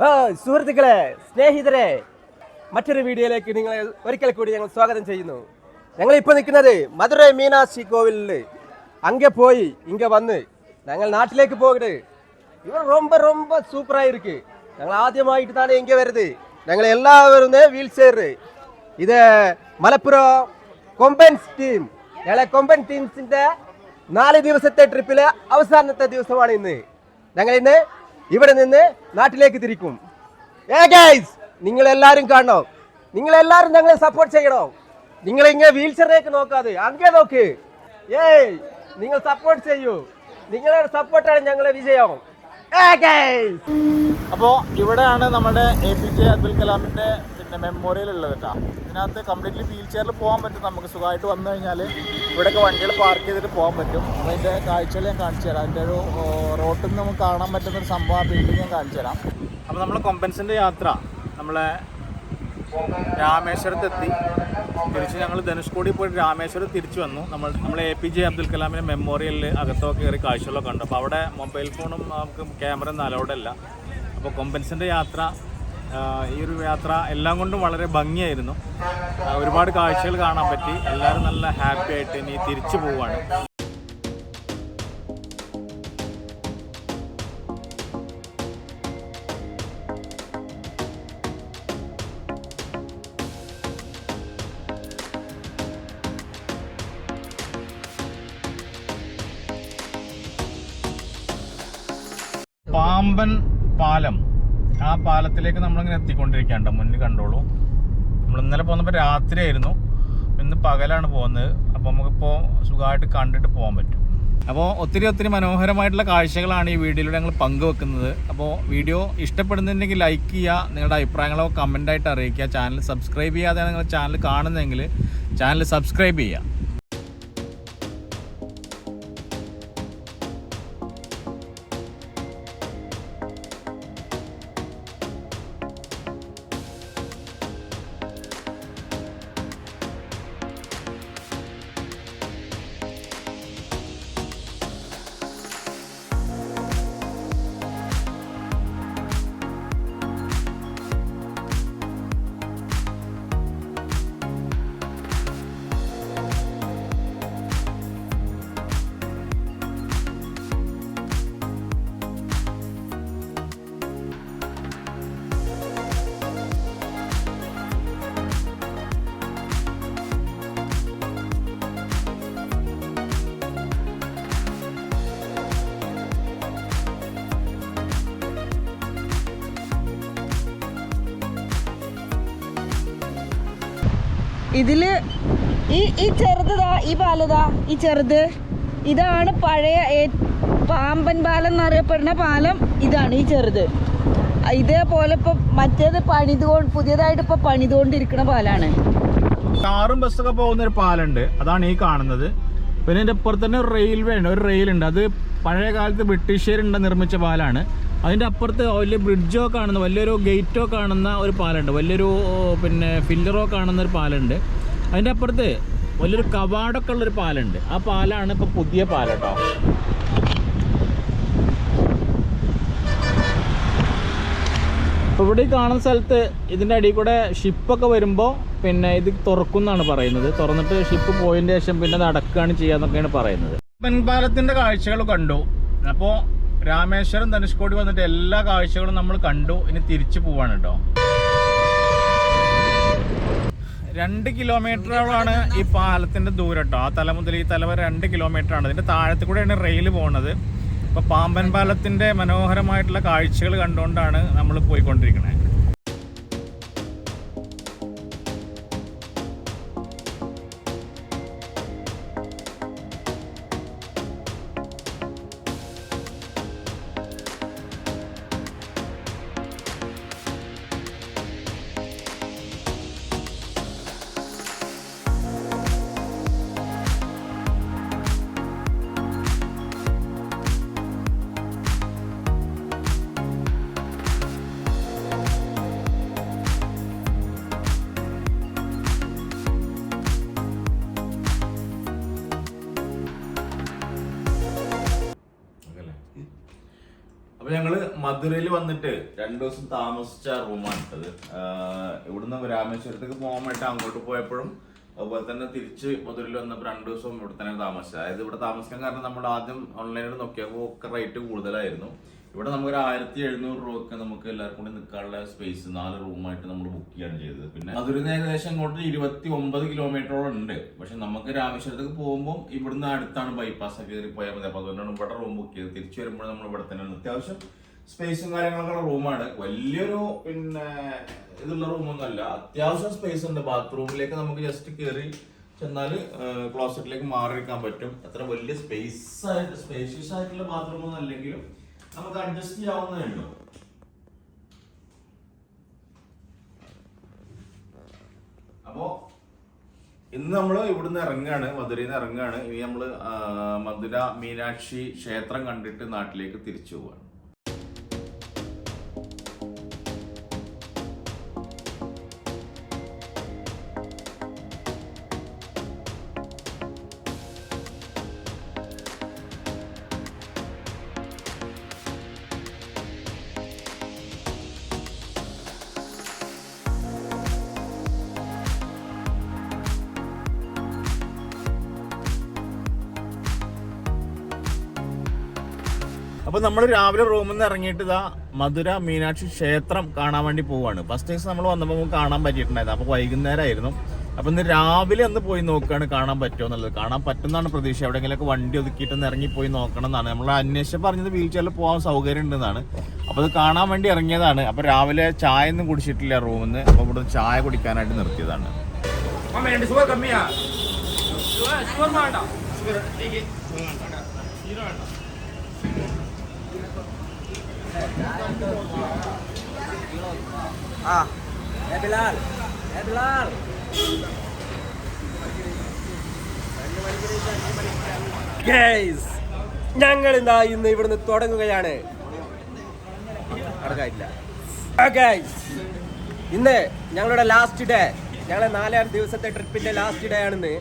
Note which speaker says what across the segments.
Speaker 1: സുഹൃത്തുക്കളെ സ്നേഹിതരെ മറ്റൊരു വീഡിയോയിലേക്ക് നിങ്ങളെ ഒരിക്കൽ കൂടി ഞങ്ങൾ സ്വാഗതം ചെയ്യുന്നു. ഞങ്ങൾ ഇപ്പോൾ നിൽക്കുന്നത് മധുരൈ മീനാക്ഷി കോവിലിൽ അങ്ങെ പോയി ഇങ്ങെ വന്ന്. ഞങ്ങൾ നാട്ടിലേക്ക് പോകരുത്. ഇവർ ரொம்ப ரொம்ப சூப்பராக இருக்கு ഞങ്ങൾ ആദ്യമായിട്ട് തന്നെ ഇങ്ങെ വരുത് ഞങ്ങൾ എല്ലാവരും വീൽ ചെയർ. ഇത് മലപ്പുറം കൊമ്പൻസ് ടീം. ഞങ്ങളെ കൊമ്പൻ ടീംസിന്റെ നാല് ദിവസത്തെ ട്രിപ്പിലെ അവസാനത്തെ ദിവസമാണ് ഇന്ന്. ഞങ്ങൾ ഇന്ന് ഇവിടെ നിന്ന് നാട്ടിലേക്ക് തിരിക്കും. ഏ ഗൈസ് കാണണം? നിങ്ങൾ എല്ലാരും ഞങ്ങളെ സപ്പോർട്ട് ചെയ്യണോ? നിങ്ങൾ ഇങ്ങനെ വീൽ ചെയറിലേക്ക് നോക്കാതെ അങ്ങേ നോക്ക്. ഏയ് നിങ്ങൾ സപ്പോർട്ട് ചെയ്യൂ. നിങ്ങളുടെ സപ്പോർട്ടാണ് ഞങ്ങളെ വിജയം.
Speaker 2: അപ്പോൾ ഇവിടെയാണ് നമ്മുടെ എ പി ജെ അബ്ദുൽ കലാമിന്റെ പിന്നെ മെമ്മോറിയൽ ഉള്ളത് കേട്ടോ. ഇതിനകത്ത് കംപ്ലീറ്റ്ലി വീൽ ചെയറിൽ പോകാൻ പറ്റും നമുക്ക്. സുഖമായിട്ട് വന്നു കഴിഞ്ഞാൽ ഇവിടെയൊക്കെ വണ്ടികൾ പാർക്ക് ചെയ്തിട്ട് പോകാൻ പറ്റും. അപ്പോൾ അതിന്റെ കാഴ്ചകൾ ഞാൻ കാണിച്ചു തരാം. അതിന്റെ ഒരു റോട്ടിൽ നിന്ന് നമുക്ക് കാണാൻ പറ്റുന്ന ഒരു സംഭവം ആ ബിൽഡിംഗ് ഞാൻ കാണിച്ചു തരാം. അപ്പോൾ നമ്മൾ കൊമ്പൻസിന്റെ യാത്ര. നമ്മളെ രാമേശ്വരത്തെത്തി. തിരിച്ച് ഞങ്ങൾ ധനുഷ്കോടി പോയിട്ട് രാമേശ്വരം തിരിച്ചു വന്നു. നമ്മൾ നമ്മൾ എ പി ജെ അബ്ദുൽ കലാമിന്റെ മെമ്മോറിയലിൽ അകത്തൊക്കെ കയറി കാഴ്ചകളൊക്കെ ഉണ്ട് അപ്പോൾ അവിടെ മൊബൈൽ ഫോണും നമുക്ക് ക്യാമറ ഒന്നും അലൗഡല്ല അപ്പോൾ കൊമ്പൻസിന്റെ യാത്ര ഈ ഒരു യാത്ര എല്ലാം കൊണ്ടും വളരെ ഭംഗിയായിരുന്നു. ഒരുപാട് കാഴ്ചകൾ കാണാൻ പറ്റി. എല്ലാവരും നല്ല ഹാപ്പി ആയിട്ട് ഇനി തിരിച്ചു പോവാണ് ആ പാലത്തിലേക്ക് നമ്മളിങ്ങനെ എത്തിക്കൊണ്ടിരിക്കുകയാണ് മുന്നിൽ കണ്ടോളൂ. നമ്മൾ ഇന്നലെ പോകുന്നപ്പോൾ രാത്രിയായിരുന്നു. ഇന്ന് പകലാണ് പോകുന്നത്. അപ്പോൾ നമുക്കിപ്പോൾ സുഖമായിട്ട് കണ്ടിട്ട് പോകാൻ പറ്റും. അപ്പോൾ ഒത്തിരി ഒത്തിരി മനോഹരമായിട്ടുള്ള കാഴ്ചകളാണ് ഈ വീഡിയോയിലൂടെ ഞങ്ങൾ പങ്കുവെക്കുന്നത്. അപ്പോൾ വീഡിയോ ഇഷ്ടപ്പെടുന്നുണ്ടെങ്കിൽ ലൈക്ക് ചെയ്യുക നിങ്ങളുടെ അഭിപ്രായങ്ങളോ കമന്റായിട്ട് അറിയിക്കുക. ചാനൽ സബ്സ്ക്രൈബ് ചെയ്യാതെ നിങ്ങൾ ചാനൽ കാണുന്നതെങ്കിൽ ചാനൽ സബ്സ്ക്രൈബ് ചെയ്യുക.
Speaker 3: ഇതിൽ ഈ ഈ ചെറുതാ ഈ പാലതാ ഈ ചെറുത്. ഇതാണ് പഴയ പാമ്പൻ പാലം എന്നറിയപ്പെടുന്ന പാലം. ഇതാണ് ഈ ചെറുത്. ഇതേപോലെ ഇപ്പൊ മറ്റേത് പണിതുകൊണ്ട് പുതിയതായിട്ട് ഇപ്പൊ പണിതുകൊണ്ടിരിക്കുന്ന പാലാണ്.
Speaker 2: കാറും ബസ്സൊക്കെ പോകുന്ന ഒരു പാലുണ്ട്. അതാണ് ഈ കാണുന്നത്. പിന്നെ ഇതിന്റെ അപ്പുറത്ത് തന്നെ റെയിൽവേ ഉണ്ട് ഒരു റെയിൽ ഉണ്ട് അത് പഴയ കാലത്ത് ബ്രിട്ടീഷുകാരുണ്ട് നിർമ്മിച്ച പാലാണ്. അതിന്റെ അപ്പുറത്ത് വലിയ ബ്രിഡ്ജോ കാണുന്ന വലിയൊരു ഗേറ്റോ കാണുന്ന ഒരു പാലുണ്ട് വലിയൊരു പിന്നെ ഫില്ലറോ കാണുന്ന ഒരു പാലുണ്ട് അതിന്റെ അപ്പുറത്ത് വലിയൊരു കവാടൊക്കെ ഉള്ളൊരു പാലുണ്ട് ആ പാലാണ് ഇപ്പോൾ പുതിയ പാലട്ടോ അപ്പോൾ ഇവിടെ കാണുന്ന സ്ഥലത്ത് ഇതിന്റെ അടിയിൽ കൂടെ ഷിപ്പൊക്കെ വരുമ്പോൾ പിന്നെ ഇത് തുറക്കുന്നാണ് പറയുന്നത്. തുറന്നിട്ട് ഷിപ്പ് പോയതിന് ശേഷം പിന്നെ നടക്കുകയാണ് ചെയ്യാന്നൊക്കെയാണ് പറയുന്നത്. പാലത്തിന്റെ കാഴ്ചകൾ കണ്ടു. അപ്പോൾ രാമേശ്വരം ധനുഷ്കോടി വന്നിട്ട് എല്ലാ കാഴ്ചകളും നമ്മൾ കണ്ടു. ഇനി തിരിച്ചു പോവാണ് കേട്ടോ രണ്ട് കിലോമീറ്ററോളാണ് ഈ പാലത്തിന്റെ ദൂരം കേട്ടോ ആ തല മുതൽ ഈ തല വരെ രണ്ട് കിലോമീറ്റർ ആണ് ഇതിന്റെ താഴത്തു കൂടെയാണ് റെയിൽ പോകുന്നത് അപ്പോൾ പാമ്പൻ പാലത്തിന്റെ മനോഹരമായിട്ടുള്ള കാഴ്ചകൾ കണ്ടുകൊണ്ടാണ് നമ്മൾ പോയിക്കൊണ്ടിരിക്കുന്നത് മധുരയിൽ വന്നിട്ട് രണ്ടു ദിവസം താമസിച്ച റൂമാണ് ഇട്ടത് ഇവിടുന്ന് രാമേശ്വരത്തേക്ക് പോകാൻ വേണ്ടി അങ്ങോട്ട് പോയപ്പോഴും അതുപോലെ തന്നെ തിരിച്ച് മധുരയിൽ വന്നപ്പോൾ രണ്ടു ദിവസം ഇവിടെ തന്നെ താമസിച്ചത്. അതായത് ഇവിടെ താമസിക്കാൻ കാരണം നമ്മൾ ആദ്യം ഓൺലൈനിൽ നോക്കിയപ്പോൾ ഒക്കെ റേറ്റ് കൂടുതലായിരുന്നു. ഇവിടെ നമുക്കൊരു ആയിരത്തി എഴുന്നൂറ് രൂപക്ക് നമുക്ക് എല്ലാവർക്കും കൂടി നിൽക്കാനുള്ള സ്പേസ് നാല് റൂമായിട്ട് നമ്മൾ ബുക്ക് ചെയ്യാണ് ചെയ്തത്. പിന്നെ നിന്ന് ഏകദേശം അങ്ങോട്ട് ഇരുപത്തി ഒമ്പത് കിലോമീറ്ററോളം ഉണ്ട്. പക്ഷെ നമുക്ക് രാമേശ്വരത്തേക്ക് പോകുമ്പോൾ ഇവിടുന്ന് അടുത്താണ് ബൈപ്പാസ് കയറി പോയാൽ മതി. അപ്പോൾ അതുകൊണ്ടാണ് ഇവിടെ റൂം ബുക്ക് ചെയ്ത് തിരിച്ചു വരുമ്പോൾ നമ്മൾ ഇവിടെ തന്നെയാണ് അത്യാവശ്യം സ്പേസും കാര്യങ്ങളൊക്കെ റൂമാണ് വലിയൊരു പിന്നെ ഇതുള്ള റൂമൊന്നും അല്ല. അത്യാവശ്യം സ്പേസ് ഉണ്ട്. ബാത്റൂമിലേക്ക് നമുക്ക് ജസ്റ്റ് കയറി ചെന്നാൽ ക്ലോസറ്റിലേക്ക് മാറിയിരിക്കാൻ പറ്റും. അത്ര വലിയ സ്പേസ് ആയിട്ട് സ്പേഷ്യസ് ആയിട്ടുള്ള ബാത്റൂം ഒന്നും അല്ലെങ്കിലും നമുക്ക് അഡ്ജസ്റ്റ് ചെയ്യാവുന്നതേ ഉള്ളൂ. അപ്പോ ഇന്ന് നമ്മൾ ഇവിടുന്ന് ഇറങ്ങാണ് മധുരയിൽ നിന്ന് ഇറങ്ങാണ്. ഇനി നമ്മൾ മധുര മീനാക്ഷി ക്ഷേത്രം കണ്ടിട്ട് നാട്ടിലേക്ക് തിരിച്ചു പോവാണ്. അപ്പൊ നമ്മൾ രാവിലെ റൂമിൽ നിന്ന് ഇറങ്ങിയിട്ട് ഇതാ മധുര മീനാക്ഷി ക്ഷേത്രം കാണാൻ വേണ്ടി പോവാണ്. ഫസ്റ്റ് ദിവസം നമ്മൾ വന്നപ്പോൾ നമുക്ക് കാണാൻ പറ്റിയിട്ടുണ്ടായിരുന്നു. അപ്പൊ വൈകുന്നേരമായിരുന്നു അപ്പൊ ഇന്ന് രാവിലെ ഒന്ന് പോയി നോക്കുകയാണ് കാണാൻ പറ്റുമോ എന്നുള്ളത്. കാണാൻ പറ്റുന്നതാണ് പ്രതീക്ഷ. എവിടെയെങ്കിലൊക്കെ വണ്ടി ഒതുക്കിയിട്ട് ഒന്ന് ഇറങ്ങി പോയി നോക്കണം എന്നാണ്. നമ്മൾ അന്വേഷിച്ച് പറഞ്ഞത് വീൽ ചെയറിൽ പോകാൻ സൗകര്യം ഉണ്ടെന്നാണ്. അപ്പൊ അത് കാണാൻ വേണ്ടി ഇറങ്ങിയതാണ്. അപ്പൊ രാവിലെ ചായ ഒന്നും കുടിച്ചിട്ടില്ല റൂമിൽ നിന്ന് അപ്പൊ ഇവിടെ ചായ കുടിക്കാനായിട്ട് നിർത്തിയതാണ്.
Speaker 1: ആ. ഏ Bilal. ഏ Bilal. ഗൈസ് ഞങ്ങൾ ഇതാ ഇന്ന് ഇവിടുന്ന് തുടങ്ങുകയാണ്. അടക്കായില്ല ഇന്ന് ഞങ്ങളുടെ ലാസ്റ്റ് ഡേ ഞങ്ങളെ നാലാം ദിവസത്തെ ട്രിപ്പിന്റെ ലാസ്റ്റ് ഡേ ആണെന്ന്.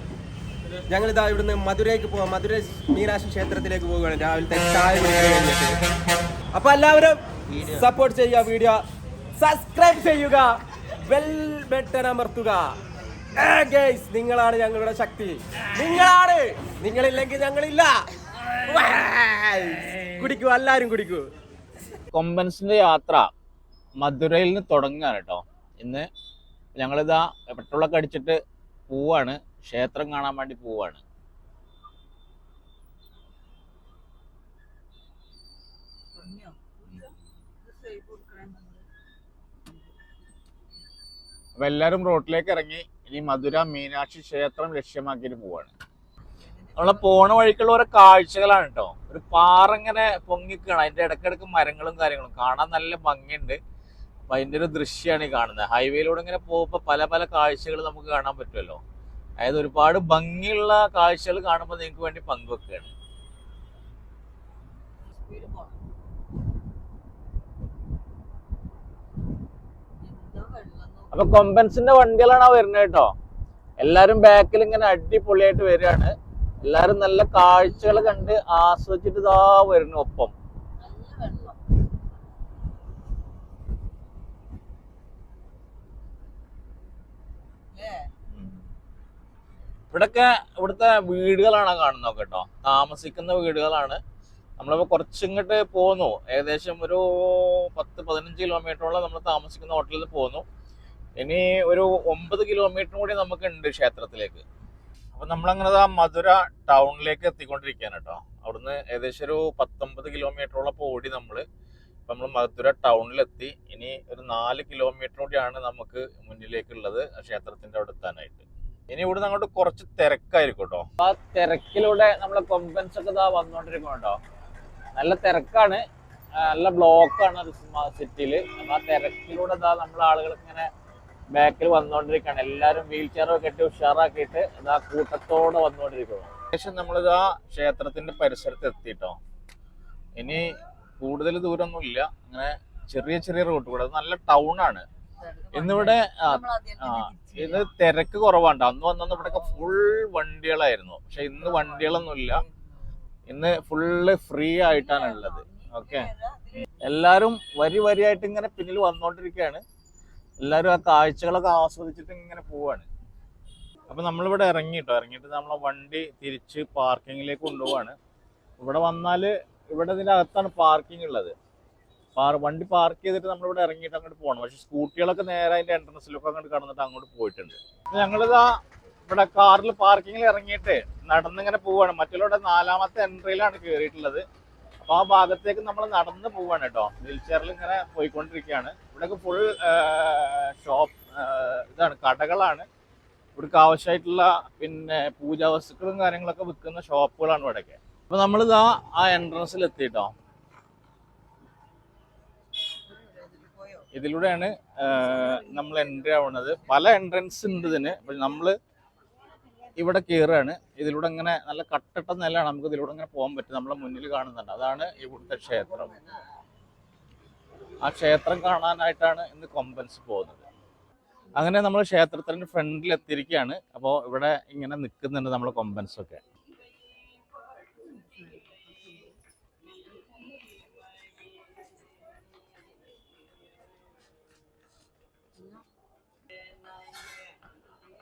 Speaker 1: ഞങ്ങൾ ഇതാ ഇവിടുന്ന് മധുരയ്ക്ക് പോവാം. മധുര മീനാക്ഷി ക്ഷേത്രത്തിലേക്ക് പോവുകയാണ്. രാവിലത്തെ ചായ കഴിഞ്ഞിട്ട് അപ്പൊ എല്ലാവരും സപ്പോർട്ട് ചെയ്യുക വീഡിയോ. സബ്സ്ക്രൈബ് ചെയ്യുക. വെൽ ബട്ടൺ അമർത്തുക. നിങ്ങളാണ് ഞങ്ങളുടെ ശക്തി. നിങ്ങളാണ്. നിങ്ങളില്ലെങ്കിൽ ഞങ്ങളില്ല. കുടിക്കൂ എല്ലാരും കുടിക്കൂ.
Speaker 2: കൊമ്പൻസിന്റെ യാത്ര മധുരയിൽ നിന്ന് തുടങ്ങുകയാണ് കേട്ടോ. ഇന്ന് ഞങ്ങളിതാ പെട്രോളൊക്കെ അടിച്ചിട്ട് പോവാണ്. ക്ഷേത്രം കാണാൻ വേണ്ടി പോവാണ്. അപ്പൊ എല്ലാരും റോട്ടിലേക്ക് ഇറങ്ങി. ഇനി മധുര മീനാക്ഷി ക്ഷേത്രം ലക്ഷ്യമാക്കിയിട്ട് പോവാണ്. നമ്മളെ പോണ വഴിക്കുള്ള ഓരോ കാഴ്ചകളാണ് കേട്ടോ. ഒരു പാറ ഇങ്ങനെ പൊങ്ങിക്കാണ്. അതിന്റെ ഇടക്കിടക്ക് മരങ്ങളും കാര്യങ്ങളും. കാണാൻ നല്ല ഭംഗിയുണ്ട്. അപ്പൊ അതിന്റെ ഒരു ദൃശ്യമാണ് ഈ കാണുന്നത്. ഹൈവേയിലൂടെ ഇങ്ങനെ പോകുമ്പോൾ പല പല കാഴ്ചകൾ നമുക്ക് കാണാൻ പറ്റുമല്ലോ. അതായത് ഒരുപാട് ഭംഗിയുള്ള കാഴ്ചകൾ കാണുമ്പോൾ നിങ്ങൾക്ക് വേണ്ടി പങ്കുവെക്കുകയാണ്. അപ്പൊ കൊമ്പൻസിന്റെ വണ്ടികളാണ് വരുന്നത് കേട്ടോ? എല്ലാരും ബാക്കിൽ ഇങ്ങനെ അടിപൊളിയായിട്ട് വരികയാണ്. എല്ലാരും നല്ല കാഴ്ചകൾ കണ്ട് ആസ്വദിച്ചിട്ട് ഇതാ വരുന്നു ഒപ്പം. ഇവിടൊക്കെ ഇവിടുത്തെ വീടുകളാണ് കാണുന്നത് കേട്ടോ. താമസിക്കുന്ന വീടുകളാണ്. നമ്മളിപ്പോ കുറച്ചിങ്ങോട്ട് പോന്നു. ഏകദേശം ഒരു പത്ത് പതിനഞ്ച് കിലോമീറ്ററോളം നമ്മൾ താമസിക്കുന്ന ഹോട്ടലിൽ പോന്നു. ഇനി ഒരു ഒമ്പത് കിലോമീറ്റർ കൂടി നമുക്ക് ഉണ്ട് ക്ഷേത്രത്തിലേക്ക്. അപ്പൊ നമ്മളങ്ങനെ ആ മധുര ടൗണിലേക്ക് എത്തിക്കൊണ്ടിരിക്കുകയാണ് കേട്ടോ. അവിടുന്ന് ഏകദേശം ഒരു പത്തൊമ്പത് കിലോമീറ്ററോളം ഓടി നമ്മൾ ഇപ്പൊ നമ്മൾ മധുര ടൗണിലെത്തി. ഇനി ഒരു നാല് കിലോമീറ്റർ കൂടിയാണ് നമുക്ക് മുന്നിലേക്കുള്ളത് ക്ഷേത്രത്തിന്റെ അവിടെ എത്താനായിട്ട്. ഇനി ഇവിടുന്ന് അങ്ങോട്ട് കുറച്ച് തിരക്കായിരിക്കും കേട്ടോ. ആ തിരക്കിലൂടെ നമ്മളെ കൊമ്പൻസ് ഒക്കെ ഇതാ വന്നോണ്ടിരിക്കും കേട്ടോ. നല്ല തിരക്കാണ്. നല്ല ബ്ലോക്കാണ് സിറ്റിയിൽ അപ്പൊ ആ തിരക്കിലൂടെ ഇതാ നമ്മളെ ആളുകൾ ഇങ്ങനെ ബാക്കിൽ വന്നുകൊണ്ടിരിക്കുകയാണ് എല്ലാവരും വീൽ ചെയറൊക്കെ കെട്ടി ഉഷാറാക്കിയിട്ട് ഇതാ കൂട്ടത്തോടെ വന്നുകൊണ്ടിരിക്കുന്നു ശേഷം നമ്മളിതാ ക്ഷേത്രത്തിന്റെ പരിസരത്ത് എത്തിട്ടോ. ഇനി കൂടുതൽ ദൂരമൊന്നും ഇല്ല അങ്ങനെ ചെറിയ ചെറിയ റൂട്ട് കൂടെ. നല്ല ടൗൺ ആണ്. ഇന്നിവിടെ ഇത് തിരക്ക് കുറവാണ്ട് അന്ന് വന്നന്ന് ഇവിടെയൊക്കെ ഫുൾ വണ്ടികളായിരുന്നു. പക്ഷെ ഇന്ന് വണ്ടികളൊന്നുമില്ല. ഇന്ന് ഫുള്ള് ഫ്രീ ആയിട്ടാണ് ഉള്ളത്. ഓക്കെ എല്ലാരും വരി വരിയായിട്ട് ഇങ്ങനെ പിന്നിൽ വന്നോണ്ടിരിക്കുകയാണ്. എല്ലാരും ആ കാഴ്ചകളൊക്കെ ആസ്വദിച്ചിട്ട് ഇങ്ങനെ പോവാണ്. അപ്പൊ നമ്മളിവിടെ ഇറങ്ങിട്ടോ ഇറങ്ങിയിട്ട് നമ്മളെ വണ്ടി തിരിച്ച് പാർക്കിങ്ങിലേക്ക് കൊണ്ടുപോവാണ്. ഇവിടെ വന്നാൽ ഇവിടെ ഇതിന്റെ അകത്താണ് പാർക്കിംഗ് ഉള്ളത്. വണ്ടി പാർക്ക് ചെയ്തിട്ട് നമ്മളിവിടെ ഇറങ്ങിയിട്ട് അങ്ങോട്ട് പോകണം. പക്ഷെ സ്കൂട്ടികളൊക്കെ നേരെ അതിന്റെ എൻട്രൻസിലൊക്കെ അങ്ങോട്ട് കടന്നിട്ട് അങ്ങോട്ട് പോയിട്ടുണ്ട്. ഞങ്ങളിതാ ഇവിടെ കാറിൽ പാർക്കിങ്ങിൽ ഇറങ്ങിയിട്ട് നടന്നിങ്ങനെ പോവാണ്. മറ്റുള്ളവരുടെ നാലാമത്തെ എൻട്രിയിലാണ് കയറിയിട്ടുള്ളത് അപ്പോൾ ആ ഭാഗത്തേക്ക് നമ്മൾ നടന്ന് പോവാണ് കേട്ടോ. വീൽ ചെയറിൽ ഇങ്ങനെ പോയിക്കൊണ്ടിരിക്കുകയാണ്. ഇവിടെയൊക്കെ ഫുൾ ഷോപ്പ് ഇതാണ് കടകളാണ്. ഇവിടേക്ക് ആവശ്യമായിട്ടുള്ള പിന്നെ പൂജാ വസ്തുക്കളും കാര്യങ്ങളൊക്കെ വിൽക്കുന്ന ഷോപ്പുകളാണ് ഇവിടെയൊക്കെ. അപ്പൊ നമ്മളിതാ ആ എൻട്രൻസിൽ എത്തിട്ടോ ഇതിലൂടെയാണ് നമ്മൾ എൻട്രി ആവുന്നത്. പല എൻട്രൻസ് ഉണ്ട് ഇതിന്. നമ്മൾ ഇവിടെ കയറുകയാണ് ഇതിലൂടെ ഇങ്ങനെ നല്ല കട്ടിട്ട നിലയാണ് നമുക്ക് ഇതിലൂടെ ഇങ്ങനെ പോകാൻ പറ്റും നമ്മളെ മുന്നിൽ കാണുന്നുണ്ട്. അതാണ് ഇവിടുത്തെ ക്ഷേത്രം. ആ ക്ഷേത്രം കാണാനായിട്ടാണ് ഇന്ന് കൊമ്പൻസ് പോകുന്നത്. അങ്ങനെ നമ്മൾ ക്ഷേത്രത്തിന്റെ ഫ്രണ്ടിൽ എത്തിയിരിക്കുകയാണ്. അപ്പോൾ ഇവിടെ ഇങ്ങനെ നിൽക്കുന്നുണ്ട് നമ്മൾ കൊമ്പൻസ്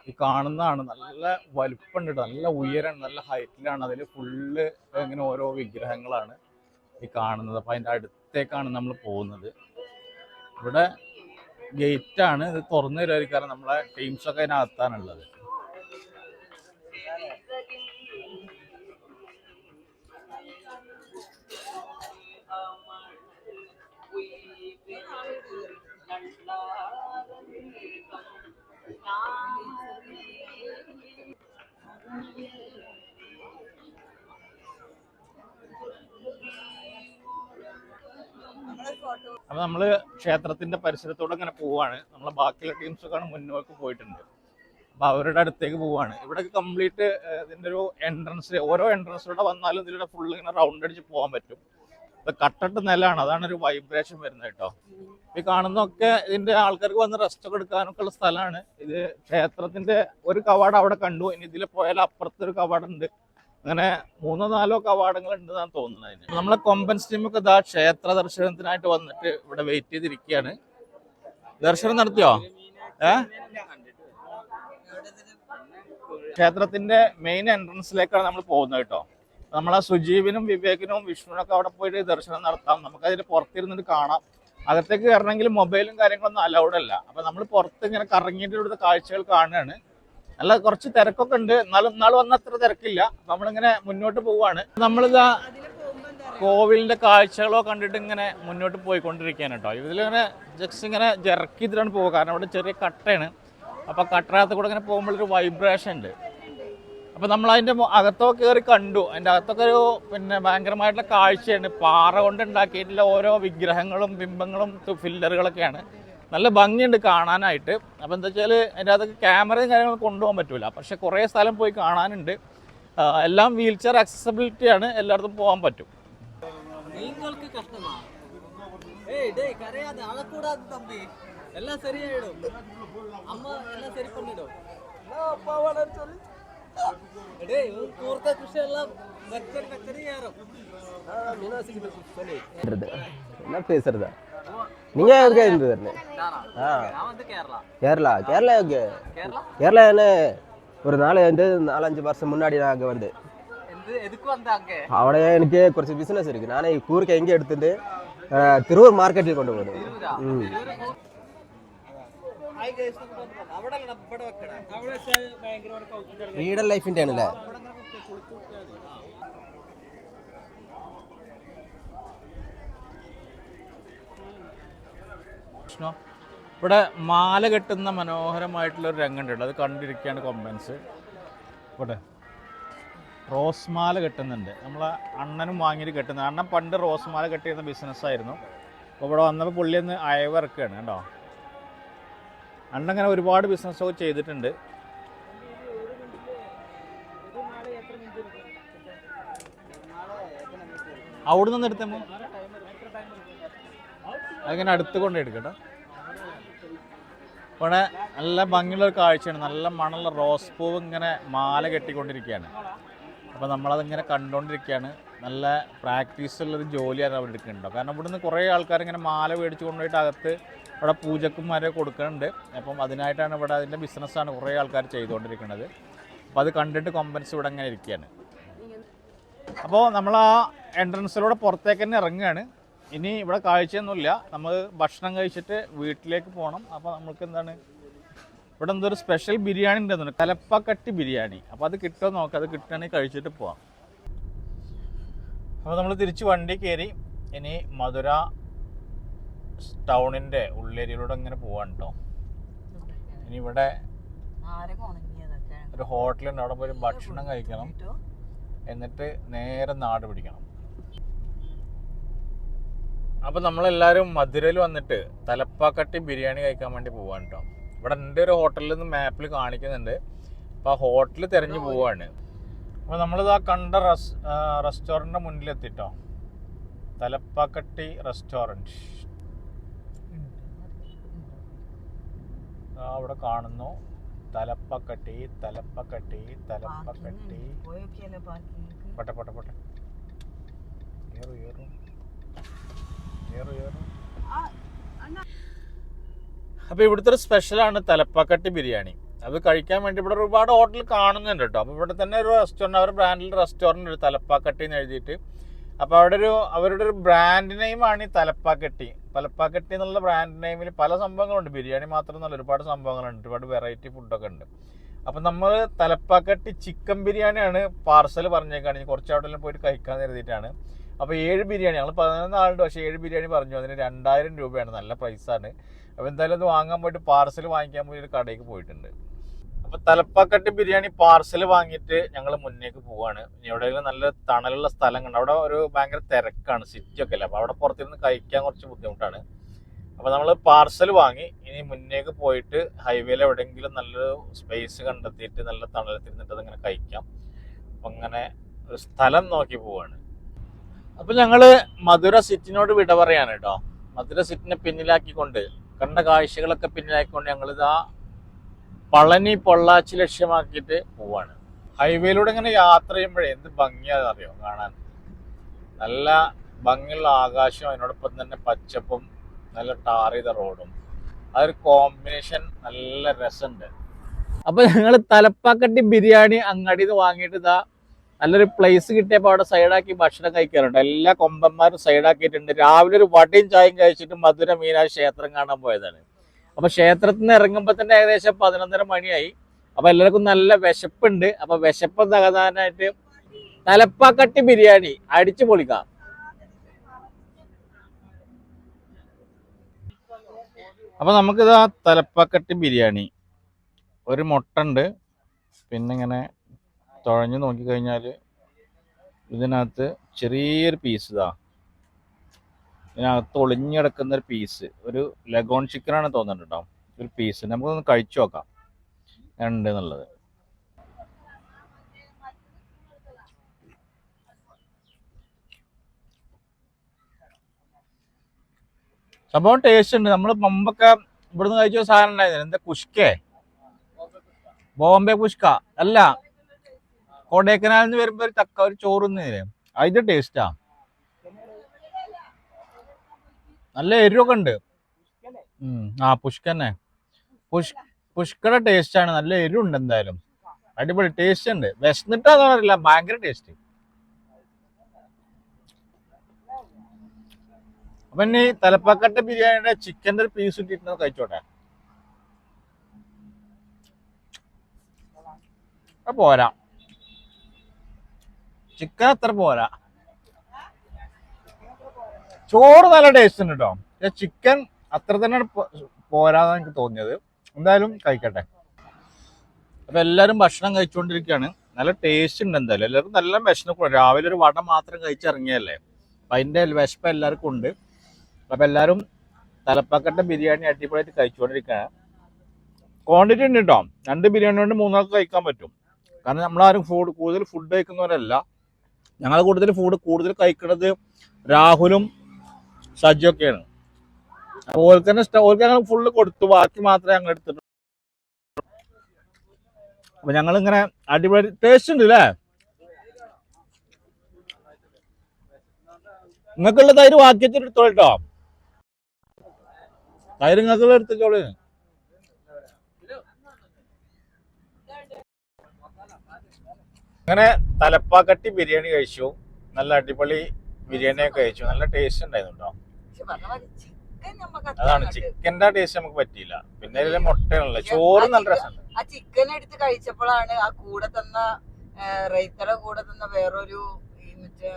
Speaker 2: ഈ കാണുന്നതാണ്. നല്ല വലുപ്പമുണ്ട് നല്ല ഉയരം നല്ല ഹൈറ്റിലാണ്. അതിൽ ഫുള്ള് ഇങ്ങനെ ഓരോ വിഗ്രഹങ്ങളാണ് ഈ കാണുന്നത്. അപ്പം അതിന്റെ അടുത്തേക്കാണ് നമ്മൾ പോകുന്നത്. ഇവിടെ ഗേറ്റാണ്. ഇത് തുറന്നു തരുമായിരിക്കും കാരണം നമ്മളെ ടീംസൊക്കെ അതിനകത്താണുള്ളത്. അപ്പൊ നമ്മൾ ക്ഷേത്രത്തിന്റെ പരിസരത്തോടെ ഇങ്ങനെ പോവാണ്. നമ്മളെ ബാക്കിയുള്ള ടീംസൊക്കെ മുന്നോട്ട് പോയിട്ടുണ്ട്. അപ്പൊ അവരുടെ അടുത്തേക്ക് പോവാണ്. ഇവിടെ കംപ്ലീറ്റ് ഇതിന്റെ ഒരു എൻട്രൻസ് ഓരോ എൻട്രൻസിലൂടെ വന്നാലും ഇതിലൂടെ ഫുള്ള് ഇങ്ങനെ റൗണ്ട് അടിച്ച് പോകാൻ പറ്റും. ഇത് കട്ടട്ട് നിലാണ് അതാണ് ഒരു വൈബ്രേഷൻ വരുന്നത് കേട്ടോ. ഈ കാണുന്നൊക്കെ ഇതിന്റെ ആൾക്കാർക്ക് വന്ന് റെസ്റ്റ് ഒക്കെ എടുക്കാനൊക്കെ ഉള്ള സ്ഥലമാണ്. ഇത് ക്ഷേത്രത്തിന്റെ ഒരു കവാടം അവിടെ കണ്ടു. ഇനി ഇതിൽ പോയാൽ അപ്പുറത്ത് ഒരു കവാടമുണ്ട്. അങ്ങനെ മൂന്നോ നാലോ കവാടങ്ങൾ ഉണ്ടെന്നാണ് തോന്നുന്നത് അതിന്. നമ്മളെ കൊമ്പൻ ടീമൊക്കെ ഇതാ ക്ഷേത്ര ദർശനത്തിനായിട്ട് വന്നിട്ട് ഇവിടെ വെയിറ്റ് ചെയ്തിരിക്കുകയാണ്. ദർശനം നടത്തിയോ? ഏ? ക്ഷേത്രത്തിന്റെ മെയിൻ എൻട്രൻസിലേക്കാണ് നമ്മൾ പോകുന്നത് കേട്ടോ. നമ്മളെ സുജീവിനും വിവേകിനും വിഷ്ണുവിനൊക്കെ അവിടെ പോയിട്ട് ദർശനം നടത്താം. നമുക്കതിന് പുറത്തിരുന്നിട്ട് കാണാം. അകത്തേക്ക് കയറണമെങ്കിൽ മൊബൈലും കാര്യങ്ങളൊന്നും അലൗഡ് അല്ല. അപ്പൊ നമ്മൾ പുറത്ത് ഇങ്ങനെ കറങ്ങിയിട്ട് ഇവിടുത്തെ കാഴ്ചകൾ കാണുകയാണ്. നല്ല കുറച്ച് തിരക്കൊക്കെ ഉണ്ട്. എന്നാലും ഇന്നാൾ വന്ന അത്ര തിരക്കില്ല. നമ്മളിങ്ങനെ മുന്നോട്ട് പോവാണ്. നമ്മളിതാ കോവിലിന്റെ കാഴ്ചകളോ കണ്ടിട്ട് ഇങ്ങനെ മുന്നോട്ട് പോയിക്കൊണ്ടിരിക്കുകയാണ് കേട്ടോ. ഇതിലിങ്ങനെ ജസ്റ്റ് ഇങ്ങനെ ജെറക്കിതിലാണ് പോകുക കാരണം ഇവിടെ ചെറിയ കട്ടയാണ്. അപ്പൊ കട്ടറകത്ത് കൂടെ ഇങ്ങനെ പോകുമ്പോഴൊരു വൈബ്രേഷൻ ഉണ്ട്. അപ്പൊ നമ്മൾ അതിന്റെ അകത്തൊക്കെ കയറി കണ്ടു അതിന്റെ അകത്തൊക്കെ ഒരു പിന്നെ ഭയങ്കരമായിട്ടുള്ള കാഴ്ചയാണ് പാറ കൊണ്ട് ഉണ്ടാക്കിയിട്ടുള്ള ഓരോ വിഗ്രഹങ്ങളും ബിംബങ്ങളും ഫില്ലറുകളൊക്കെയാണ് നല്ല ഭംഗിയുണ്ട് കാണാനായിട്ട് അപ്പൊ എന്താ വെച്ചാൽ അതിൻ്റെ അകത്തൊക്കെ ക്യാമറയും കാര്യങ്ങളും കൊണ്ടുപോകാൻ പറ്റൂല പക്ഷെ കുറേ സ്ഥലം പോയി കാണാനുണ്ട് ആ, എല്ലാം വീൽ ചെയർ accessibility ആണ് എല്ലായിടത്തും പോകാൻ പറ്റും
Speaker 4: നിങ്ങൾക്ക് കഷ്ടമാ ஏய் டேய் கரையாது அழக்கூடாது தம்பி எல்லாம் சரியாயிடும் அம்மா எல்லாம் சரி பண்ணிடும் டேய் உன் கூர்த்த
Speaker 1: என்ன பேசுறதா? நீங்க எங்க இருந்து
Speaker 4: கேரளா.
Speaker 1: கேரளா எங்க?
Speaker 4: கேரளா?
Speaker 1: என்ன? ஒரு நாள் வந்து நாலஞ்சு வருஷம் முன்னாடி நான் அங்கே வந்து അവിടെ എനിക്ക് കുറച്ച് பிசினஸ் இருக்கு. நானே ഈ കൂർക്ക എങ്കിൽ திருவூர் തിരൂർ கொண்டு കൊണ്ടുപോകും റീഡൽ ലൈഫിന്റെ ആണല്ലേ
Speaker 2: ഇവിടെ മാല കെട്ടുന്ന മനോഹരമായിട്ടുള്ളൊരു ഒരു ഉണ്ട് അത് കണ്ടിരിക്കുകയാണ് കൊമ്പൻസ് ഇവിടെ റോസ് മാല കെട്ടുന്നുണ്ട്. നമ്മൾ അണ്ണനും വാങ്ങിയിട്ട് കെട്ടുന്നത്. അണ്ണൻ പണ്ട് റോസ് മാല കെട്ടിയിരുന്ന ബിസിനസ്സായിരുന്നു അപ്പോൾ ഇവിടെ വന്നപ്പോൾ പുള്ളി ഒന്ന് അയവിറക്കുകയാണ് കേട്ടോ. അണ്ണൻ അങ്ങനെ ഒരുപാട് ബിസിനസ്സൊക്കെ ചെയ്തിട്ടുണ്ട്. അവിടെ നിന്ന് എടുത്തമ്മോ അതിങ്ങനെ അടുത്ത് കൊണ്ട് എടുക്കട്ടെ. ഇവിടെ നല്ല ഭംഗിയുള്ള ഒരു കാഴ്ചയാണ്. നല്ല മണമുള്ള റോസ് പൂവ് ഇങ്ങനെ മാല കെട്ടിക്കൊണ്ടിരിക്കുകയാണ്. അപ്പോൾ നമ്മളതിങ്ങനെ കണ്ടുകൊണ്ടിരിക്കുകയാണ് നല്ല പ്രാക്ടീസ് ഉള്ളൊരു ജോലിയാണ് അവിടെ എടുക്കുന്നുണ്ടോ? കാരണം ഇവിടുന്ന് കുറേ ആൾക്കാർ ഇങ്ങനെ മാല മേടിച്ച് കൊണ്ടുപോയിട്ട് അകത്ത് ഇവിടെ പൂജക്കുമാരെ കൊടുക്കുന്നുണ്ട്. അപ്പം അതിനായിട്ടാണ് ഇവിടെ അതിന്റെ ബിസിനസ്സാണ് കുറേ ആൾക്കാർ ചെയ്തുകൊണ്ടിരിക്കുന്നത്. അപ്പോൾ അത് കണ്ടിട്ട് കൊമ്പൻസ് ഇവിടെ അങ്ങനെ ഇരിക്കുകയാണ്. അപ്പോൾ നമ്മൾ ആ എൻട്രൻസിലൂടെ പുറത്തേക്ക് തന്നെ ഇറങ്ങുകയാണ്. ഇനി ഇവിടെ കാഴ്ചയൊന്നുമില്ല. നമ്മൾ ഭക്ഷണം കഴിച്ചിട്ട് വീട്ടിലേക്ക് പോകണം. അപ്പോൾ നമുക്ക് എന്താണ്? ഇവിടെ എന്തോ ഒരു സ്പെഷ്യൽ ബിരിയാണി ഉണ്ടെന്നുണ്ട് കലപ്പക്കട്ടി ബിരിയാണി. അപ്പോൾ അത് കിട്ടുമോ നോക്കാം. അത് കിട്ടുകയാണെങ്കിൽ കഴിച്ചിട്ട് പോവാം. അപ്പോൾ നമ്മൾ തിരിച്ച് വണ്ടി കയറി ഇനി മധുര ടൗണിന്റെ ഉള്ളേരിയയിലൂടെ ഇങ്ങനെ പോവാണ് കേട്ടോ ഇനി ഇവിടെ ഒരു ഹോട്ടലുണ്ട്. അവിടെ പോയി ഭക്ഷണം കഴിക്കണം. എന്നിട്ട് നേരെ നാട് പിടിക്കണം. അപ്പം നമ്മളെല്ലാവരും മധുരയിൽ വന്നിട്ട് തലപ്പാക്കട്ടി ബിരിയാണി കഴിക്കാൻ വേണ്ടി പോവാണ് കേട്ടോ ഇവിടെ എന്റെ ഒരു ഹോട്ടലിൽ നിന്ന് മാപ്പിൽ കാണിക്കുന്നുണ്ട്. അപ്പോൾ ആ ഹോട്ടൽ തിരഞ്ഞു പോവാണ്. അപ്പൊ നമ്മളിത് ആ കണ്ട റെസ് റെസ്റ്റോറന്റിന്റെ മുന്നിലെത്തിട്ടോ. തലപ്പാക്കട്ടി റെസ്റ്റോറന്റ് അവിടെ കാണുന്നു. തലപ്പക്കട്ടി തലപ്പക്കട്ടി തലപ്പക്കട്ടി. പട്ടെ പട്ടെ പട്ടെ. ഏറു ഏറു ഏറു ഏറു അപ്പൊ ഇവിടുത്തെ ഒരു സ്പെഷ്യലാണ് തലപ്പക്കട്ടി ബിരിയാണി. അത് കഴിക്കാൻ വേണ്ടി ഇവിടെ ഒരുപാട് ഹോട്ടൽ കാണുന്നുണ്ട് കേട്ടോ. അപ്പോൾ ഇവിടെ തന്നെ ഒരു റെസ്റ്റോറന്റ് അവരുടെ ബ്രാൻഡിൽ റെസ്റ്റോറന്റ് ഒരു തലപ്പാക്കട്ടി എന്ന് എഴുതിയിട്ട്. അപ്പോൾ അവിടെ ഒരു അവരുടെ ഒരു ബ്രാൻഡ് നെയിമാണ് ഈ തലപ്പാക്കട്ടി. തലപ്പാക്കട്ടി എന്നുള്ള ബ്രാൻഡ് നെയിമിൽ പല സംഭവങ്ങളുണ്ട്. ബിരിയാണി മാത്രമല്ല ഒരുപാട് സംഭവങ്ങളുണ്ട്. ഒരുപാട് വെറൈറ്റി ഫുഡൊക്കെ ഉണ്ട്. അപ്പം നമ്മൾ തലപ്പാക്കട്ടി ചിക്കൻ ബിരിയാണിയാണ് പാർസൽ പറഞ്ഞേക്കാണ്. കുറച്ച് അവിടെ പോയിട്ട് കഴിക്കാൻ കരുതിയിട്ടാണ്. അപ്പോൾ ഏഴ് ബിരിയാണി ഞങ്ങൾ പതിനൊന്ന് ആളുണ്ട് പക്ഷേ ഏഴ് ബിരിയാണി പറഞ്ഞു. അതിന് രണ്ടായിരം രൂപയാണ്. നല്ല പ്രൈസാണ് അപ്പോൾ എന്തായാലും അത് വാങ്ങാൻ പോയിട്ട് പാർസൽ വാങ്ങിക്കാൻ പോയി ഒരു കടയ്ക്ക് പോയിട്ടുണ്ട്. അപ്പോൾ തലപ്പാക്കട്ടി ബിരിയാണി പാർസൽ വാങ്ങിയിട്ട് ഞങ്ങൾ മുന്നേക്ക് പോവാണ്. ഇനി എവിടെയെങ്കിലും നല്ല തണലുള്ള സ്ഥലം കണ്ട് അവിടെ ഒരു ഭയങ്കര തിരക്കാണ് സിറ്റി ഒക്കെ അല്ലേ? അപ്പൊ അവിടെ പുറത്തിരുന്ന് കഴിക്കാൻ കുറച്ച് ബുദ്ധിമുട്ടാണ്. അപ്പൊ നമ്മൾ പാർസൽ വാങ്ങി ഇനി മുന്നേക്ക് പോയിട്ട് ഹൈവേയിൽ എവിടെയെങ്കിലും നല്ലൊരു സ്പേസ് കണ്ടെത്തിയിട്ട് നല്ല തണലത്തിരുന്നിട്ട് അതിങ്ങനെ കഴിക്കാം. അപ്പൊ അങ്ങനെ ഒരു സ്ഥലം നോക്കി പോവാണ്. അപ്പൊ ഞങ്ങൾ മധുര സിറ്റിനോട് വിട പറയാണ് കേട്ടോ മധുര സിറ്റിനെ പിന്നിലാക്കിക്കൊണ്ട് കണ്ട കാഴ്ചകളൊക്കെ പിന്നിലാക്കിക്കൊണ്ട് ഞങ്ങളിതാ പളനി പൊള്ളാച്ചി ലക്ഷ്യമാക്കിയിട്ട് പോവാണ്. ഹൈവേയിലൂടെ ഇങ്ങനെ യാത്ര ചെയ്യുമ്പോഴേ എന്ത് ഭംഗിയാ അറിയോ? കാണാൻ നല്ല ഭംഗിയുള്ള ആകാശം അതിനോടൊപ്പം തന്നെ പച്ചപ്പും നല്ല ടാർ ചെയ്ത റോഡും. അതൊരു കോമ്പിനേഷൻ നല്ല രസമുണ്ട്. അപ്പൊ ഞങ്ങൾ തലപ്പാക്കട്ടി ബിരിയാണി അങ്ങാടിയിൽ വാങ്ങിയിട്ട് ഇതാ നല്ലൊരു പ്ലേസ് കിട്ടിയപ്പോൾ അവിടെ സൈഡാക്കി ഭക്ഷണം കഴിക്കാറുണ്ട്. എല്ലാ കൊമ്പന്മാരും സൈഡാക്കിയിട്ടുണ്ട് രാവിലെ ഒരു വടയും ചായയും കഴിച്ചിട്ട് മധുര മീനാ ക്ഷേത്രം കാണാൻ പോയതാണ്. അപ്പൊ ക്ഷേത്രത്തിൽ നിന്ന് ഇറങ്ങുമ്പോൾ തന്നെ ഏകദേശം പതിനൊന്നര മണിയായി. അപ്പൊ എല്ലാവർക്കും നല്ല വിശപ്പുണ്ട്. അപ്പൊ വിശപ്പ് തകതാനായിട്ട് തലപ്പാക്കട്ടി ബിരിയാണി അടിച്ചു പൊളിക്കാം. അപ്പൊ നമുക്കിതാ തലപ്പാക്കട്ടി ബിരിയാണി. ഒരു മുട്ട ഉണ്ട് പിന്നെ ഇങ്ങനെ തുഴഞ്ഞു നോക്കിക്കഴിഞ്ഞാൽ ഇതിനകത്ത് ചെറിയൊരു പീസ് ഇതാ. ഇതിനകത്ത് ഒളിഞ്ഞു കിടക്കുന്ന ഒരു പീസ് ഒരു ലഗോൺ ചിക്കനാണ് തോന്നുന്നുണ്ട് കേട്ടോ ഒരു പീസ് നമുക്കൊന്ന് കഴിച്ചു നോക്കാം. ഉണ്ട് എന്നുള്ളത് സംഭവം ടേസ്റ്റ് ഉണ്ട്. നമ്മൾ മുമ്പൊക്കെ ഇവിടുന്ന് കഴിച്ച സാധനം ഉണ്ടായിരുന്നു എന്താ കുഷ്കേ? ബോംബെ കുഷ്ക. അല്ല. കൊടൈക്കനാലിൽ നിന്ന് വരുമ്പോ ഒരു തക്ക ഒരു ചോറ് തിന്നില്ലേ? അതിന്റെ ടേസ്റ്റാ നല്ല എരിവൊക്കെ ഉണ്ട്. ആ പുഷ്കന്നെ. പുഷ് പുഷ്കട ടേസ്റ്റ് ആണ്. നല്ല എരിവുണ്ട് എന്തായാലും. അടിപൊളി ടേസ്റ്റ് ഉണ്ട്. വിശന്നിട്ടാന്ന് പറയില്ല ഭയങ്കര ടേസ്റ്റ് അപ്പൊ ഇനി തലപ്പാക്കട്ട ബിരിയാണിയുടെ ചിക്കന്റെ ഒരു പീസ് ഇട്ടിട്ട് കഴിച്ചോട്ടെ. പോരാ. ചിക്കൻ അത്ര പോരാ. ചോറ് നല്ല ടേസ്റ്റ് ഉണ്ട് കേട്ടോ ചിക്കൻ അത്ര തന്നെ പോരാതെ എനിക്ക് തോന്നിയത്. എന്തായാലും കഴിക്കട്ടെ. അപ്പൊ എല്ലാവരും ഭക്ഷണം കഴിച്ചുകൊണ്ടിരിക്കുകയാണ് നല്ല ടേസ്റ്റ് ഉണ്ട് എന്തായാലും. എല്ലാവരും നല്ല വിശനക്കും രാവിലെ ഒരു വട മാത്രം കഴിച്ചിറങ്ങിയല്ലേ അപ്പൊ അതിന്റെ വിശപ്പ് എല്ലാവർക്കും ഉണ്ട്. അപ്പൊ എല്ലാവരും തലപ്പാക്കട്ട ബിരിയാണി അടിപൊളിയായിട്ട് കഴിച്ചുകൊണ്ടിരിക്കുകയാണ് ക്വാണ്ടിറ്റി ഉണ്ട് കേട്ടോ രണ്ട് ബിരിയാണി കൊണ്ട് മൂന്നാൾക്ക് കഴിക്കാൻ പറ്റും. കാരണം നമ്മളാരും ഫുഡ് കൂടുതൽ ഫുഡ് കഴിക്കുന്നവരല്ല. ഞങ്ങൾ കൂടുതൽ ഫുഡ് കൂടുതൽ കഴിക്കുന്നത് രാഹുലും സജ്ജൊക്കെയാണ് അപ്പോൾ ഓർക്ക് തന്നെ ഇഷ്ടം ഞങ്ങൾ ഫുള്ള് കൊടുത്തു ബാക്കി മാത്രമേ ഞങ്ങൾ എടുത്തിട്ടുള്ളൂ. അപ്പൊ ഞങ്ങൾ ഇങ്ങനെ അടിപൊളി ടേസ്റ്റ് ഉണ്ട് അല്ലേ നിങ്ങൾക്കുള്ള തൈര് ബാക്കി വെച്ചിട്ട് എടുത്തോളൂ കേട്ടോ തൈര് നിങ്ങൾക്കുള്ള എടുത്തോളൂ അങ്ങനെ തലപ്പാക്കട്ടി ബിരിയാണി കഴിച്ചു. നല്ല അടിപൊളി ബിരിയാണിയൊക്കെ കഴിച്ചു. നല്ല ടേസ്റ്റ് ഉണ്ടായിരുന്നു കേട്ടോ അതാണ്. ചിക്കന്റെ ടേസ്റ്റ് നമുക്ക് പറ്റിയില്ല. പിന്നെ ഇതിലെ മുട്ടയാണല്ലോ. ചോറ് നല്ല രസമുണ്ട്.
Speaker 3: ആ ചിക്കൻ എടുത്ത് കഴിച്ചപ്പോഴാണ് ആ കൂടെ തന്ന റൈത്തറ കൂടെ തന്ന വേറൊരു ഈ മറ്റേ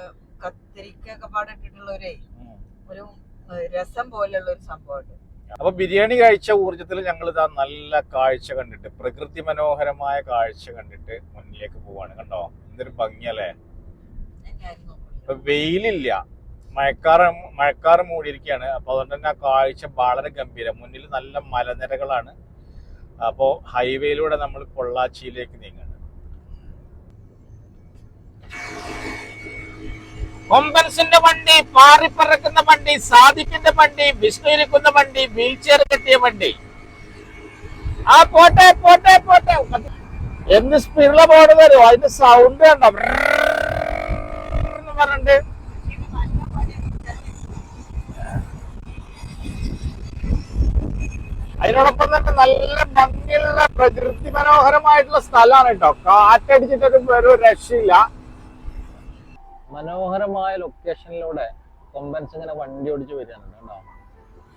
Speaker 3: ഒരു രസം പോലെയുള്ള ഒരു സംഭവമുണ്ട്.
Speaker 2: അപ്പൊ ബിരിയാണി കഴിച്ച ഊർജത്തിൽ ഞങ്ങൾ ഇതാ നല്ല കാഴ്ച കണ്ടിട്ട് പ്രകൃതി മനോഹരമായ കാഴ്ച കണ്ടിട്ട് മുന്നിലേക്ക് പോവാണ്. കണ്ടോ? എന്തൊരു ഭംഗിയല്ലേ. വെയിലില്ല. മഴക്കാറ് മഴക്കാറ് മൂടിയിരിക്കുകയാണ്. അപ്പൊ അതുകൊണ്ട് തന്നെ ആ കാഴ്ച വളരെ ഗംഭീരം. മുന്നിൽ നല്ല മലനിരകളാണ്. അപ്പോൾ ഹൈവേയിലൂടെ നമ്മൾ പൊള്ളാച്ചിയിലേക്ക് നീങ്ങുകയാണ്. കൊമ്പൻസിന്റെ വണ്ടി പാറിപ്പറക്കുന്ന വണ്ടി സാദിഖിന്റെ വണ്ടി വിഷ്ണു ഇരിക്കുന്ന വണ്ടി വീൽ ചെയർ കെട്ടിയ വണ്ടി. ആ പോട്ടെ പോട്ടെ പോട്ടെ. എന്ത് സ്പീഡിലെ ബോർഡ് അതിന്റെ സൗണ്ട് കണ്ടോ? പറഞ്ഞിട്ട് അതിനോടൊപ്പം തന്നെ നല്ല ഭംഗിയുള്ള പ്രകൃതി മനോഹരമായിട്ടുള്ള സ്ഥലമാണ് കേട്ടോ. കാറ്റടിച്ചിട്ടൊരു ഒരു രക്ഷയില്ല. മനോഹരമായ ലൊക്കേഷനിലൂടെ കൊമ്പൻസ് ഇങ്ങനെ വണ്ടി ഓടിച്ച് വരികയാണ് കേട്ടോ.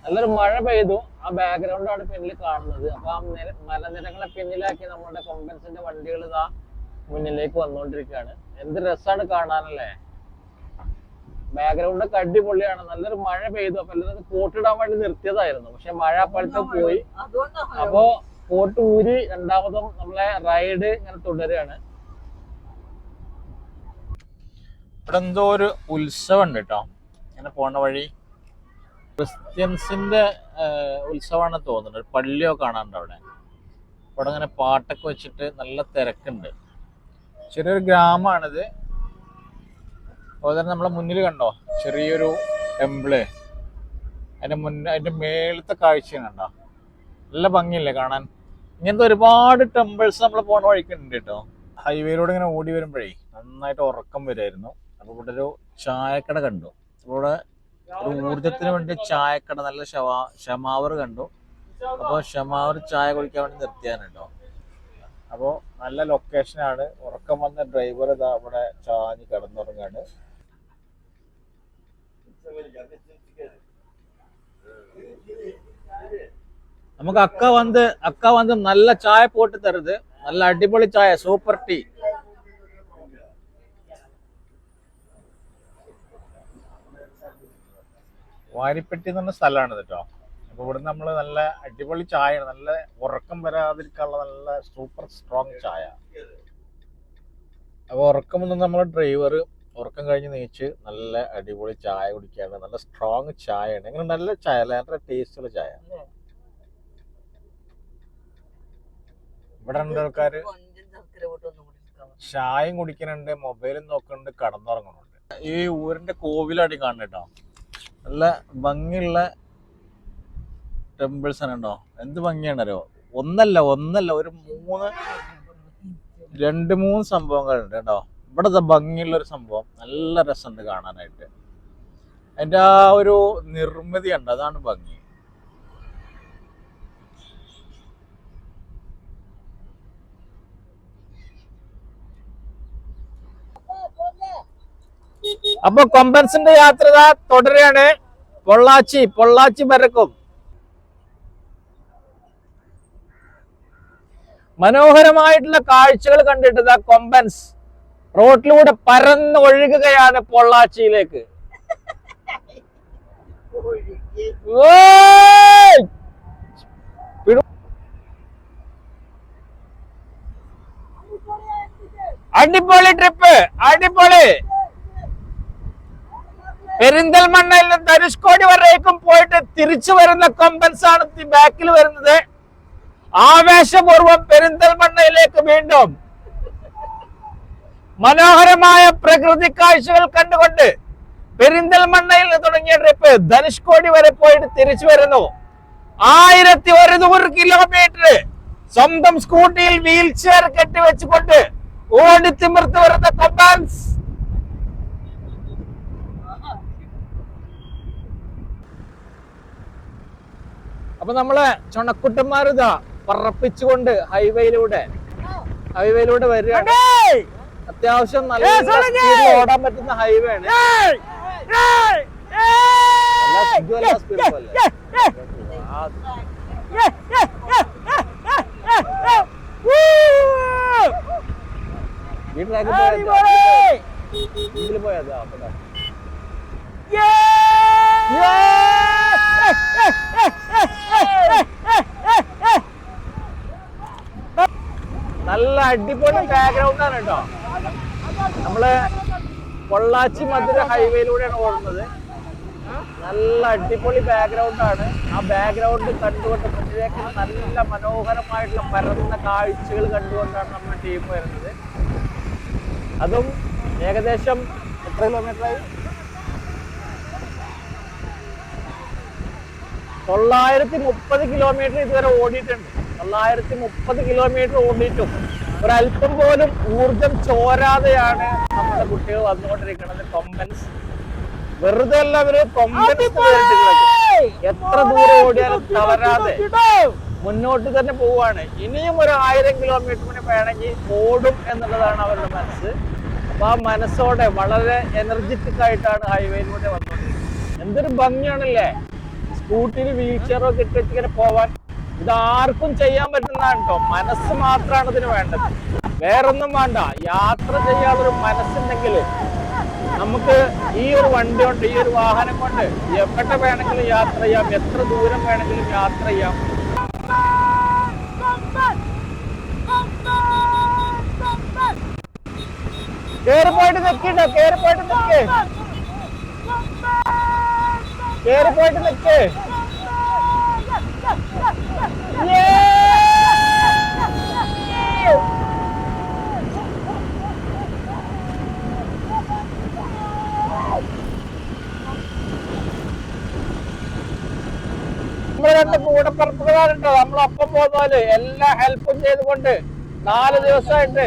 Speaker 2: നല്ലൊരു മഴ പെയ്തു. ആ ബാക്ക്ഗ്രൗണ്ടാണ് പിന്നിൽ കാണുന്നത്. അപ്പൊ ആ നിര- മലനിരകളെ പിന്നിലാക്കി നമ്മുടെ കൊമ്പൻസിന്റെ വണ്ടികൾ ഇതാ മുന്നിലേക്ക് വന്നുകൊണ്ടിരിക്കുകയാണ്. എന്ത് രസമാണ് കാണാനല്ലേ? ബാക്ക്ഗ്രൗണ്ട് ഒക്കെ അടിപൊളിയാണ്. നല്ലൊരു മഴ പെയ്തു. അപ്പൊ എല്ലാവരും കോട്ടിടാൻ വേണ്ടി നിർത്തിയതായിരുന്നു. പക്ഷെ മഴ അപ്പോഴത്തെ പോയി. അപ്പോ കോട്ട് ഊരി രണ്ടാമതും നമ്മളെ റൈഡ് ഇങ്ങനെ തുടരുകയാണ്. ഇവിടെ എന്തോ ഒരു ഉത്സവം ഉണ്ട് കേട്ടോ. ഇങ്ങനെ പോണ വഴി. ക്രിസ്ത്യൻസിന്റെ ഉത്സവമാണ് തോന്നുന്നുണ്ട് ഒരു പള്ളിയോ കാണാനുണ്ട് അവിടെ? അവിടെ ഇങ്ങനെ പാട്ടൊക്കെ വെച്ചിട്ട് നല്ല തിരക്കുണ്ട്. ചെറിയൊരു ഗ്രാമമാണിത്. അതുപോലെ നമ്മളെ മുന്നിൽ കണ്ടോ? ചെറിയൊരു ടെമ്പിൾ അതിന്റെ മുന്നേ അതിന്റെ മേളത്തെ കാഴ്ച കണ്ടോ? നല്ല ഭംഗിയല്ലേ കാണാൻ? ഇങ്ങനത്തെ ഒരുപാട് ടെമ്പിൾസ് നമ്മൾ പോണ വഴിക്കുണ്ട് കേട്ടോ. ഹൈവേയിലൂടെ ഇങ്ങനെ ഓടി വരുമ്പോഴേ നന്നായിട്ട് ഉറക്കം വരുമായിരുന്നു അപ്പോൾ ഇവിടെ ഒരു ചായക്കട കണ്ടു. ഇവിടെ ഒരു ഊർജത്തിന് വേണ്ടി ചായക്കട നല്ല ഷവാ ഷമാവർ കണ്ടു. അപ്പോൾ ഷമാവർ ചായ കുടിക്കാൻ വേണ്ടി നിർത്തിയാണ് കേട്ടോ. അപ്പോൾ നല്ല ലൊക്കേഷനാണ് ഉറക്കം വന്ന ഡ്രൈവർ ഇതാ അവിടെ ചാഞ്ഞ് കിടന്നുറങ്ങാണ്. നമുക്ക് അക്ക വന്ന് അക്ക വന്ന് നല്ല ചായ പോട്ട് തരുത് നല്ല അടിപൊളി ചായ സൂപ്പർ ടീ വാരിപ്പെട്ടി എന്ന് പറഞ്ഞ സ്ഥലമാണ് കേട്ടോ അപ്പൊ ഇവിടെ നമ്മൾ നല്ല അടിപൊളി ചായ നല്ല ഉറക്കം വരാതിരിക്കാനുള്ള നല്ല സൂപ്പർ സ്ട്രോങ് ചായ. അപ്പൊ ഉറക്കം നമ്മളെ ഡ്രൈവർ ഉറക്കം കഴിഞ്ഞ് നീച്ച് നല്ല അടിപൊളി ചായ കുടിക്കുകയാണ് നല്ല സ്ട്രോങ് ചായയാണ്. ഇങ്ങനെ നല്ല ചായ അല്ല നല്ല ടേസ്റ്റുള്ള ചായ. ഇവിടെ രണ്ട് ആൾക്കാര്. ചായയും കുടിക്കുന്നുണ്ട് മൊബൈലും നോക്കുന്നുണ്ട് കടന്നുറങ്ങുന്നുണ്ട്. ഈ ഊരിന്റെ കോവിലാണ് കാണുന്നത് കേട്ടോ. നല്ല ഭംഗിയുള്ള ടെമ്പിൾസ് ആണ് കേട്ടോ. എന്ത് ഭംഗിയാണല്ലോ ഒന്നല്ല ഒന്നല്ല ഒരു മൂന്ന് രണ്ട് മൂന്ന് സംഭവങ്ങളുണ്ട് കേട്ടോ. ഇവിടെ ഭംഗിയുള്ളൊരു സംഭവം. നല്ല രസമുണ്ട് കാണാനായിട്ട്. അതിന്റെ ആ ഒരു നിർമ്മിതി ഉണ്ട് അതാണ് ഭംഗി. അപ്പൊ കൊമ്പൻസിന്റെ യാത്ര തുടരുകയാണ്. പൊള്ളാച്ചി പൊള്ളാച്ചി പരക്കും മനോഹരമായിട്ടുള്ള കാഴ്ചകൾ കണ്ടിട്ട് കൊമ്പൻസ്. റോട്ടിലൂടെ പരന്ന് ഒഴുകുകയാണ് പൊള്ളാച്ചിയിലേക്ക്. അടിപൊളി ട്രിപ്പ് അടിപൊളി. പെരിന്തൽമണ്ണയിൽ നിന്ന് ധനുഷ്കോടി വരേക്കും പോയിട്ട് തിരിച്ചു വരുന്ന കൊമ്പൻസ് ആണ് ബാക്കിൽ വരുന്നത്. ആവേശപൂർവം പെരിന്തൽമണ്ണയിലേക്ക് വീണ്ടും മനോഹരമായ പ്രകൃതി കാഴ്ചകൾ കണ്ടുകൊണ്ട് പെരിന്തൽമണ്ണയിൽ തുടങ്ങിയ ട്രിപ്പ് ധനുഷ്കോടി വരെ പോയിട്ട് തിരിച്ചു വരുന്നു. ആയിരത്തി ഒരുന്നൂറ് കിലോമീറ്റർ സ്വന്തം സ്കൂട്ടിയിൽ വീൽ ചെയർ കെട്ടിവെച്ചുകൊണ്ട് ഓടിത്തിമിർത്ത് വരുന്ന കൊമ്പാൻസ്
Speaker 5: അപ്പൊ നമ്മളെ ചുണക്കുട്ടന്മാരിതാ പറപ്പിച്ചുകൊണ്ട് ഹൈവേയിലൂടെ ഹൈവേയിലൂടെ വരികയാണ്. അത്യാവശ്യം നല്ല ഓടാൻ പറ്റുന്ന ഹൈവേ ആണ്. ഈ ട്രാക്കിൽ പോയാ ഇതിൽ പോയാ അതാ, അവിടെ. നല്ല അടിപൊളി ബാക്ക്ഗ്രൗണ്ട് ആണ് കേട്ടോ. നമ്മൾ പൊള്ളാച്ചി മധുര ഹൈവേയിലൂടെയാണ് ഓടുന്നത്. നല്ല അടിപൊളി ബാക്ക്ഗ്രൗണ്ട് ആണ്. ആ ബാക്ക്ഗ്രൗണ്ട് കണ്ടുകൊണ്ട് മുന്നിലേക്ക് നല്ല മനോഹരമായിട്ടുള്ള പരന്ന കാഴ്ചകൾ കണ്ടുകൊണ്ടാണ് നമ്മുടെ ടീം വരുന്നത്. അതും ഏകദേശം എത്ര കിലോമീറ്ററായി തൊള്ളായിരത്തി മുപ്പത് കിലോമീറ്റർ ഇതുവരെ ഓടിയിട്ടുണ്ട്. തൊള്ളായിരത്തി മുപ്പത് കിലോമീറ്റർ ഓടിയിട്ടും ഒരല്പം പോലും ഊർജം ചോരാതെയാണ് നമ്മുടെ കുട്ടികൾ വന്നുകൊണ്ടിരിക്കുന്നത്. കൊമ്പൻസ് വെറുതെ അല്ല അവർ കൊമ്പൻസ് എത്ര ദൂരം ഓടിയാലും തളരാതെ മുന്നോട്ട് തന്നെ പോവാണ് ഇനിയും ഒരു ആയിരം കിലോമീറ്റർ മുന്നേ വേണമെങ്കിൽ ഓടും എന്നുള്ളതാണ് അവരുടെ മനസ്സ്. അപ്പൊ ആ മനസ്സോടെ വളരെ എനർജറ്റിക് ആയിട്ടാണ് ഹൈവേയിലൂടെ വന്നുകൊണ്ടിരിക്കുന്നത്. എന്തൊരു ഭംഗിയാണല്ലേ? സ്കൂട്ടിയിൽ വീൽ ചെയറോ കിട്ടി ഇങ്ങനെ പോവാൻ ഇത് ആർക്കും ചെയ്യാൻ പറ്റുന്നതാണ് കേട്ടോ മനസ്സ് മാത്രമാണ് ഇതിന് വേണ്ടത്. വേറൊന്നും വേണ്ട. യാത്ര ചെയ്യാനൊരു മനസ്സുണ്ടെങ്കിൽ നമുക്ക് ഈ ഒരു വണ്ടി കൊണ്ട് ഈ ഒരു വാഹനം കൊണ്ട് എവിടെ വേണമെങ്കിലും യാത്ര ചെയ്യാം. എത്ര ദൂരം വേണമെങ്കിലും യാത്ര ചെയ്യാം. കേറി പോയിട്ട് കേറിപ്പോയിട്ട് കേറി പോയിട്ട് നിൽക്കേ കേറി പോയിട്ട് നിൽക്കേ രണ്ട് കൂടപ്പറപ്പുകളാണുണ്ടോ നമ്മളൊപ്പം പോകുന്നവര് എല്ലാ ഹെൽപ്പും ചെയ്തുകൊണ്ട് നാല് ദിവസമായിട്ട്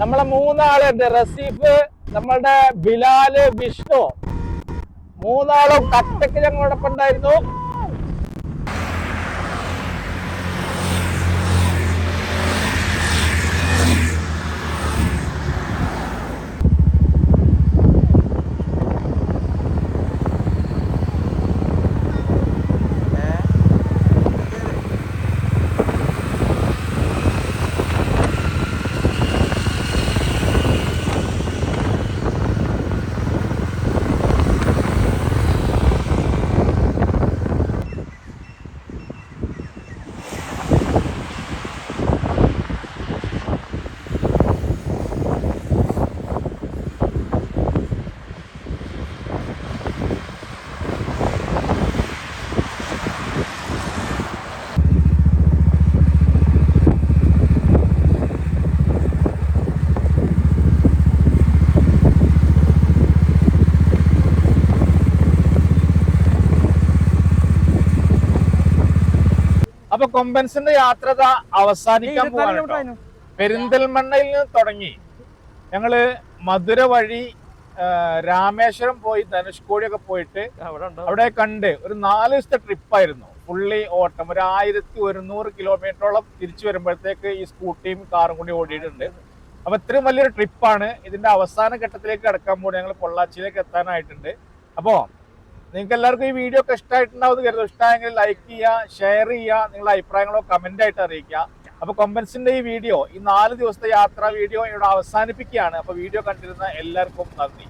Speaker 5: നമ്മളെ മൂന്നാളുണ്ട്. റസീഫ് നമ്മളുടെ ബിലാൽ വിഷ്ണു. മൂന്നാളും കട്ടക്ക് ഞങ്ങളോടൊപ്പം ഉണ്ടായിരുന്നു അപ്പൊ കൊമ്പൻസിന്റെ യാത്ര അവസാനിക്കാൻ പോവാണ് പെരിന്തൽമണ്ണയിൽ നിന്ന് തുടങ്ങി. ഞങ്ങൾ മധുര വഴി രാമേശ്വരം പോയി ധനുഷ്കോടിയൊക്കെ പോയിട്ട് അവിടെ കണ്ട് ഒരു നാല് ദിവസത്തെ ട്രിപ്പായിരുന്നു. ഫുള്ളി ഓട്ടം ഒരു ആയിരത്തി ഒരുന്നൂറ് കിലോമീറ്ററോളം തിരിച്ചു വരുമ്പോഴത്തേക്ക് ഈ സ്കൂട്ടിയും കാറും കൂടി ഓടിയിട്ടുണ്ട്. അപ്പൊ ഇത്രയും വലിയൊരു ട്രിപ്പാണ്. ഇതിന്റെ അവസാന ഘട്ടത്തിലേക്ക് കടക്കാൻ പോകുന്നത് ഞങ്ങൾ പൊള്ളാച്ചിയിലേക്ക് എത്താനായിട്ടുണ്ട്. അപ്പോ നിങ്ങൾക്ക് എല്ലാവർക്കും ഈ വീഡിയോ ഒക്കെ ഇഷ്ടമായിട്ടുണ്ടാവും കരുതും ഇഷ്ടമായെങ്കിൽ ലൈക്ക് ചെയ്യുക ഷെയർ ചെയ്യുക നിങ്ങളുടെ അഭിപ്രായങ്ങളോ കമന്റ് ആയിട്ട് അറിയിക്കുക. അപ്പൊ കൊമ്പൻസിന്റെ ഈ വീഡിയോ ഈ നാല് ദിവസത്തെ യാത്രാ വീഡിയോ ഇവിടെ അവസാനിപ്പിക്കുകയാണ്. അപ്പൊ വീഡിയോ കണ്ടിരുന്ന എല്ലാവർക്കും നന്ദി.